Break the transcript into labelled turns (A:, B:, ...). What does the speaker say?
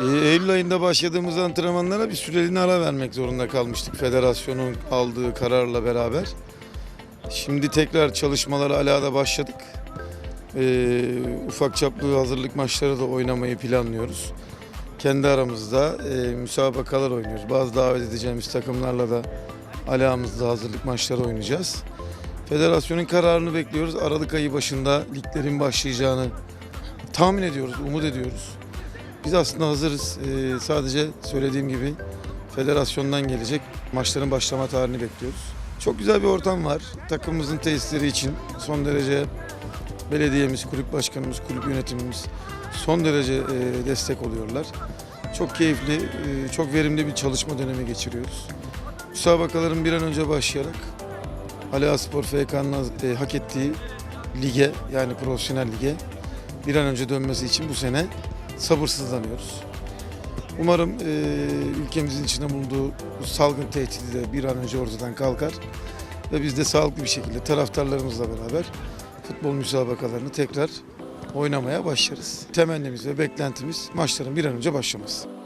A: ayında başladığımız antrenmanlara bir süreliğine ara vermek zorunda kalmıştık federasyonun aldığı kararla beraber. Şimdi tekrar çalışmalara alada başladık. Ee, ufak çaplı hazırlık maçları da oynamayı planlıyoruz. Kendi aramızda e, müsabakalar oynuyoruz. Bazı davet edeceğimiz takımlarla da alağımızda hazırlık maçları oynayacağız. Federasyonun kararını bekliyoruz. Aralık ayı başında liglerin başlayacağını tahmin ediyoruz, umut ediyoruz. Biz aslında hazırız. Ee, sadece söylediğim gibi federasyondan gelecek maçların başlama tarihini bekliyoruz. Çok güzel bir ortam var. Takımımızın tesisleri için son derece belediyemiz, kulüp başkanımız, kulüp yönetimimiz son derece e, destek oluyorlar. Çok keyifli, e, çok verimli bir çalışma dönemi geçiriyoruz. Müsabakaların bir an önce başlayarak Ali Aspor FK'nın e, hak ettiği lige yani profesyonel lige bir an önce dönmesi için bu sene sabırsızlanıyoruz. Umarım e, ülkemizin içinde bulunduğu bu salgın tehdidi de bir an önce ortadan kalkar ve biz de sağlıklı bir şekilde taraftarlarımızla beraber futbol müsabakalarını tekrar oynamaya başlarız. Temennimiz ve beklentimiz maçların bir an önce başlaması.